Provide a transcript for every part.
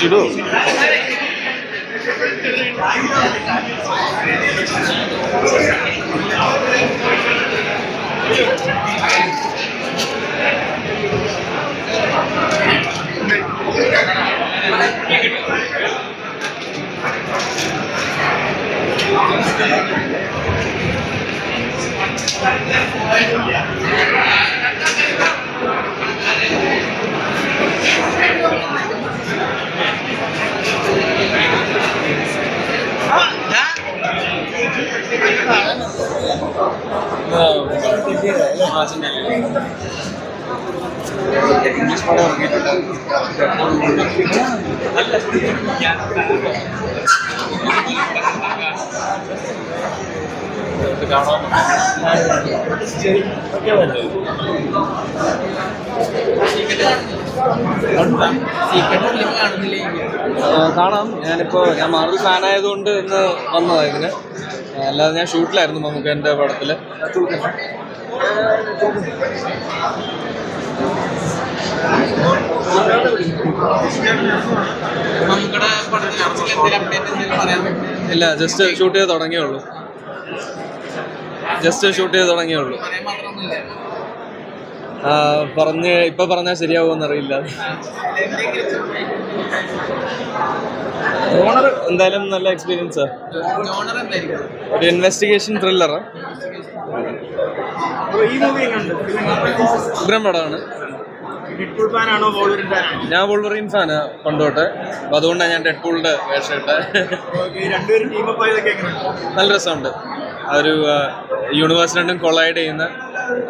చూడు Thank you. English पढ़ा होगी കാണാം. ഞാനിപ്പോ ഞാൻ മാറി ഫാൻ ആയതുകൊണ്ട് ഇന്ന് വന്നതാണ് ഇതിന്. അല്ലാതെ ഞാൻ ഷൂട്ടിലായിരുന്നു നമുക്ക് നമുക്കിടെ പടത്തിൽ ഇല്ല ജസ്റ്റ് ഷൂട്ട് ചെയ്ത് തുടങ്ങിയുള്ളൂ ജസ്റ്റ് ഷൂട്ട് ചെയ്ത് തുടങ്ങിയുള്ളൂ. ഉള്ളൂ പറഞ്ഞ് ഇപ്പൊ പറഞ്ഞാൽ ശരിയാവുമെന്ന് അറിയില്ല ഓണർ എന്തായാലും നല്ല എക്സ്പീരിയൻസ് ഒരു ഇൻവെസ്റ്റിഗേഷൻ ത്രില്ലർ ഉഗ്രം പടമാണ്. ഞാൻ വോൾവറിൻ ആണ് പണ്ടോട്ടെ. അപ്പൊ അതുകൊണ്ടാണ് ഞാൻ ഡെഡ്പൂളിന്റെ വേഷം ഇട്ടത് നല്ല രസമുണ്ട്. ആ ഒരു യൂണിവേഴ്സ് രണ്ടും കൊളൈഡ് ചെയ്യുന്ന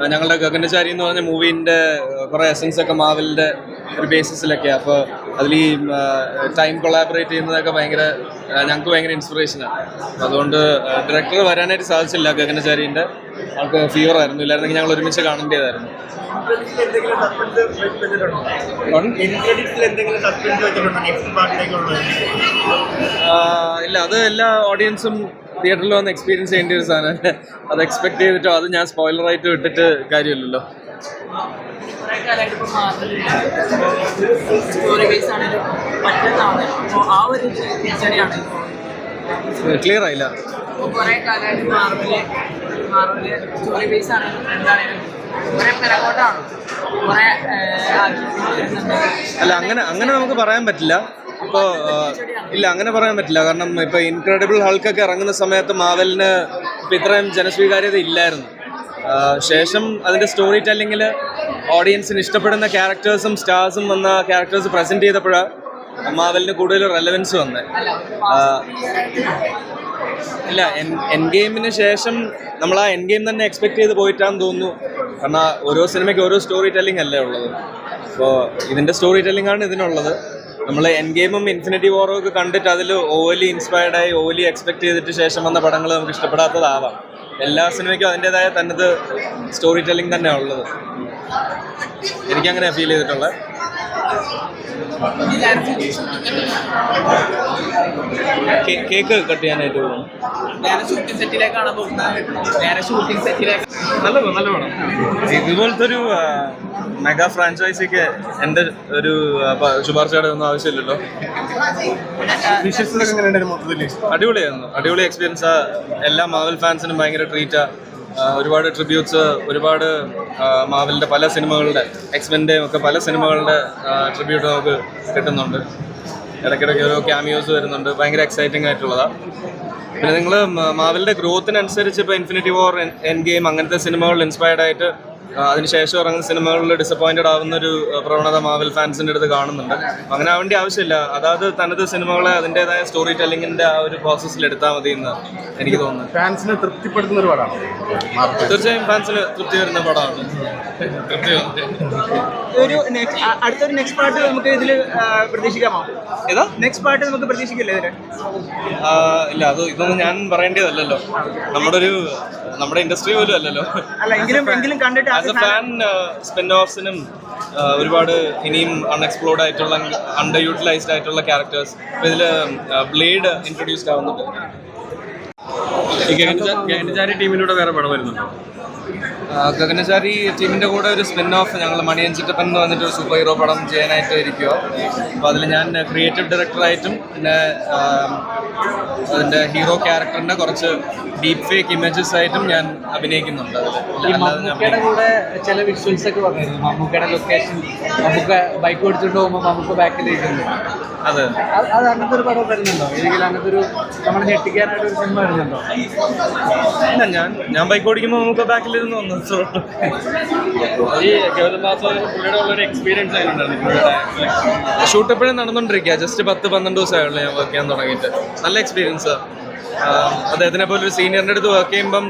ഞങ്ങളുടെ ഗഗനചാരി എന്ന് പറഞ്ഞ മൂവീന്റെ കുറേ എസൻസ് ഒക്കെ മാവലിന്റെ ഒരു ബേസിസിലൊക്കെ അപ്പോൾ അതിൽ ഈ ടൈം കൊളാബറേറ്റ് ചെയ്യുന്നതൊക്കെ ഭയങ്കര ഞങ്ങൾക്ക് ഭയങ്കര ഇൻസ്പിറേഷനാണ് അതുകൊണ്ട് ഡയറക്ടർ വരാനായിട്ട് സാധിച്ചില്ല ഗഗനചാരിന്റെ. ആൾക്ക് ഫീവർ ആയിരുന്നു. ഇല്ലായിരുന്നെങ്കിൽ ഞങ്ങൾ ഒരുമിച്ച് കാണേണ്ടതായിരുന്നു ഇല്ല അത് എല്ലാ ഓഡിയൻസും തിയേറ്ററിൽ വന്ന് എക്സ്പീരിയൻസ് ചെയ്യേണ്ട ഒരു സാധനം അത് എക്സ്പെക്ട് ചെയ്തിട്ടോ? അത് ഞാൻ സ്പോയിലറായിട്ട് വിട്ടിട്ട് കാര്യമില്ലല്ലോ. ക്ലിയർ ആയില്ല. അല്ല അങ്ങനെ അങ്ങനെ നമുക്ക് പറയാൻ പറ്റില്ല. ഇപ്പോൾ ഇല്ല അങ്ങനെ പറയാൻ പറ്റില്ല. കാരണം ഇപ്പൊ ഇൻക്രെഡിബിൾ ഹൾക്കൊക്കെ ഇറങ്ങുന്ന സമയത്ത് മാവലിന് ഇത്രയും ജനസ്വീകാര്യത ഇല്ലായിരുന്നു. ശേഷം അതിന്റെ സ്റ്റോറി ടെല്ലിങ്ങിൽ ഓഡിയൻസിന് ഇഷ്ടപ്പെടുന്ന ക്യാരക്ടേഴ്സും സ്റ്റാർസും വന്ന ക്യാരക്ടേഴ്സ് പ്രസന്റ് ചെയ്തപ്പോഴാണ് മാവലിന് കൂടുതൽ റെലവൻസ് വന്നത് ഇല്ല എൻ ഗെയിമിന് ശേഷം നമ്മൾ ആ എൻ ഗെയിം തന്നെ എക്സ്പെക്ട് ചെയ്ത് പോയിട്ടാന്ന് തോന്നുന്നു. കാരണം ഓരോ സിനിമയ്ക്ക് ഓരോ സ്റ്റോറി ടെല്ലിംഗ് അല്ലേ ഉള്ളത്. അപ്പോൾ ഇതിന്റെ സ്റ്റോറി ടെല്ലിംഗ് ആണ് ഇതിനുള്ളത്. നമ്മൾ എൻ ഗെയിമും ഇൻഫിനിറ്റി വാറും ഒക്കെ കണ്ടിട്ട് അതിൽ ഓലി ഇൻസ്പയർഡ് ആയി ഓലി എക്സ്പെക്ട് ചെയ്തിട്ട് ശേഷം വന്ന പടങ്ങൾ നമുക്ക് ഇഷ്ടപ്പെടാത്തതാവാം. എല്ലാ സിനിമയ്ക്കും അതിന്റെതായ തന്നത് സ്റ്റോറി ടെല്ലിംഗ് തന്നെ ഉള്ളത്. എനിക്കങ്ങനെ ഫീൽ ചെയ്തിട്ടുള്ളത്. കേക്ക് കട്ട് ചെയ്യാനായിട്ട് പോകുന്നു. ഷൂട്ടിംഗ് സെറ്റിലേക്കാണ് പോകുന്നത്? ഷൂട്ടിംഗ് സെറ്റിലേക്ക് നല്ല നല്ല പടം ഇതുപോലത്തെ ഒരു മെഗാ ഫ്രാഞ്ചൈസിക്ക് എന്റെ ഒരു ശുപാർശയുടെ ഒന്നും ആവശ്യമില്ലല്ലോ. അടിപൊളിയായിരുന്നു. അടിപൊളി എക്സ്പീരിയൻസ് എല്ലാ മാവൽ ഫാൻസിനും ഭയങ്കര ട്രീറ്റാ ഒരുപാട് ട്രിബ്യൂട്ട്സ് ഒരുപാട് മാവലിന്റെ മാവലിന്റെ പല സിനിമകളുടെ എക്സ്മെന്റെയും ഒക്കെ പല സിനിമകളുടെ ട്രിബ്യൂട്ട് നമുക്ക് കിട്ടുന്നുണ്ട്. ഇടയ്ക്കിടയ്ക്ക് ഓരോ ക്യാമിയോസ് വരുന്നുണ്ട്. ഭയങ്കര എക്സൈറ്റിംഗ് ആയിട്ടുള്ളതാണ് പിന്നെ നിങ്ങൾ മാവലിന്റെ ഗ്രോത്തിനനുസരിച്ച് ഇപ്പോൾ ഇൻഫിനിറ്റി വോർ എൻ ഗെയിം അങ്ങനത്തെ സിനിമകൾ ഇൻസ്പയർഡ് ആയിട്ട് അതിനുശേഷം ഇറങ്ങുന്ന സിനിമകളിൽ ഡിസപ്പോയിന്റഡ് ആവുന്ന ഒരു പ്രവണത മാവൽ ഫാൻസിന്റെ അടുത്ത് കാണുന്നുണ്ട്. അങ്ങനെ ആവേണ്ട ആവശ്യമില്ല. അതായത് തനത് സിനിമകളെ അതിന്റെതായ സ്റ്റോറി ടെല്ലിങ്ങിന്റെ ആ ഒരു പ്രോസസ്സിൽ എടുത്താൽ മതി എന്ന് എനിക്ക് തോന്നുന്നു. ഫാൻസിനെ തൃപ്തിപ്പെടുത്തുന്ന ഒരു പടമാണ്. തീർച്ചയായും ഫാൻസിന് തൃപ്തി വരുന്ന പടമാണ്. തൃപ്തി ഒരു അടുത്തൊരു നെക്സ്റ്റ് പാർട്ട് നമുക്ക് ഇതിൽ പ്രതീക്ഷിക്കാമോ? ഏതാ? നെക്സ്റ്റ് പാർട്ട് നമുക്ക് പ്രതീക്ഷിക്കില്ലേ ഇതിന് ഇല്ല അത് ഇതൊന്നും ഞാൻ പറയേണ്ടതല്ലല്ലോ. നമ്മുടെ ഒരു നമ്മുടെ ഇൻഡസ്ട്രി പോലും അല്ലല്ലോ. അല്ല എങ്കിലും എങ്കിലും കണ്ടിട്ട് ആസ് എ ഫാൻ സ്പിൻ ഓഫ്സിനും ഒരുപാട് ഇനിയും അൺഎക്സ്പ്ലോർഡ് ആയിട്ടുള്ള അണ്ടർ യൂട്ടിലൈസ്ഡ് ആയിട്ടുള്ള ക്യാരക്ടേഴ്സ് ഇപ്പൊ ഇതിൽ ബ്ലേഡ് ഇൻട്രൊഡ്യൂസ്ഡ് ആവുന്നുണ്ട്. ഈ ഗഗനചാരി ടീമിലൂടെ വേറെ പടം വരുന്നുണ്ടോ? ഗഗനചാരി ടീമിന്റെ കൂടെ ഒരു സ്പിൻ ഓഫ് ഞങ്ങൾ മണിയൻ ചിറ്റപ്പൻ എന്ന് പറഞ്ഞിട്ട് ഒരു സൂപ്പർ ഹീറോ പടം ചെയ്യാനായിട്ട് ഇരിക്കുക അപ്പോൾ അതിൽ ഞാൻ ക്രിയേറ്റീവ് ഡയറക്ടറായിട്ടും പിന്നെ അതിന്റെ അതിന്റെ ഹീറോ ക്യാരക്ടറിന്റെ കുറച്ച് ഡീപ് ഫേക്ക് ഇമേജസ് ആയിട്ടും ഞാൻ അഭിനയിക്കുന്നുണ്ട് അതിൽ കൂടെ ചില വിഷ്വൽസ് ഒക്കെ പറഞ്ഞിരുന്നു. മമ്മൂക്കയുടെ ലൊക്കേഷൻ മമ്മൂക്ക ബൈക്ക് ഓടിച്ചിട്ട് പോകുമ്പോൾ മമ്മൂക്ക ബാക്കിലിരിക്കുന്നു അതെ. അത് അത് അങ്ങനത്തെ ഒരു പടം വരുന്നുണ്ടോ? അല്ലെങ്കിൽ അങ്ങനത്തെ ഒരു നമ്മളെ ഞെട്ടിക്കാനായിട്ട് ഒരു സിനിമ വരുന്നുണ്ടോ? ഇല്ല ഞാൻ ഞാൻ ബൈക്ക് ഓടിക്കുമ്പോൾ നമുക്ക് ബാക്കിലിരുന്ന് വന്നു. എക്സ്പീരിയൻസ് ഷൂട്ട് എപ്പോഴും നടന്നുകൊണ്ടിരിക്കുക ജസ്റ്റ് പത്ത് പന്ത്രണ്ട് ദിവസമായുള്ളൂ ഞാൻ വർക്ക് ചെയ്യാൻ തുടങ്ങിയിട്ട്. നല്ല എക്സ്പീരിയൻസ് അദ്ദേഹത്തിനെ പോലെ ഒരു സീനിയറിന്റെ അടുത്ത് വർക്ക് ചെയ്യുമ്പം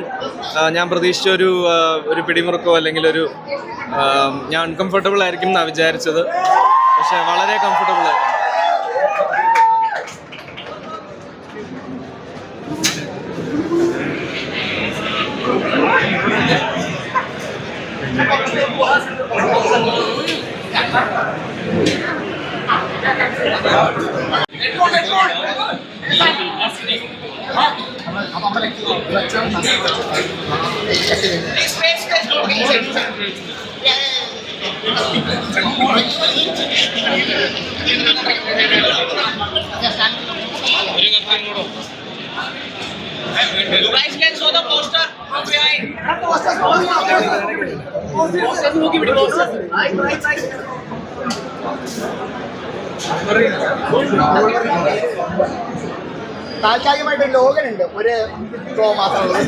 ഞാൻ പ്രതീക്ഷിച്ച ഒരു ഒരു പിടിമുറുക്കോ അല്ലെങ്കിൽ ഒരു ഞാൻ അൺകംഫർട്ടബിൾ ആയിരിക്കും എന്നാണ് വിചാരിച്ചത്. പക്ഷെ വളരെ കംഫർട്ടബിൾ ആയിരുന്നു. You guys can show the poster. താൽക്കാലികമായിട്ട് ലോഗൻ ഉണ്ട്. ഒരു പ്രോ മാത്രമേ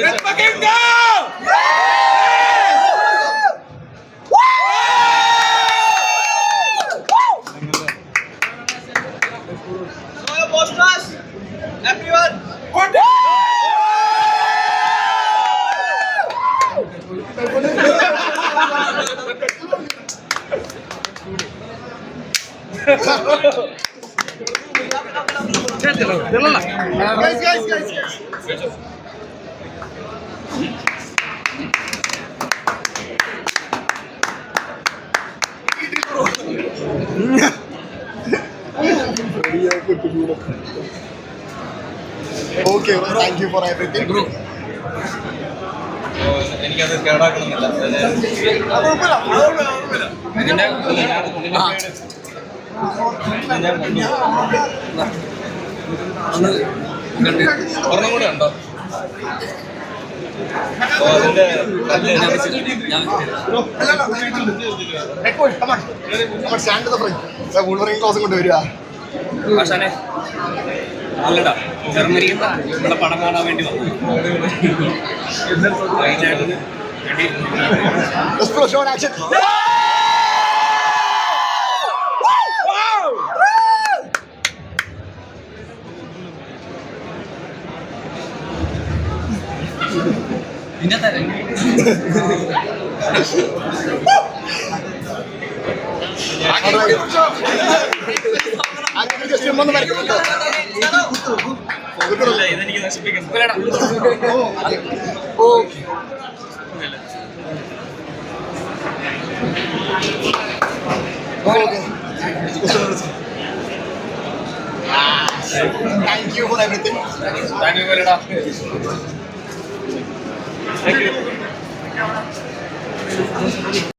That's fucking ഇത് Guys. Okay, thank you for everything. എനിക്കത് കേടാക്കണമെന്നില്ല ഇതിന്റെ ഒരെണ്ണം കൂടെ ഉണ്ടോ അതിന്റെ on. On, Wolverine ക്ലോസും കൊണ്ട് വരിക ആശാനെ അല്ലടാ ജർമ്മനിയിൽ ഇവിടെ പടം കാണാൻ വേണ്ടി വന്നു വൈകിട്ടായിരുന്നു Explosion action. നിന്റെ തരം ഇതെനിക്ക് നശിപ്പിക്കണം okay. Thank you for everything thank you Thank you.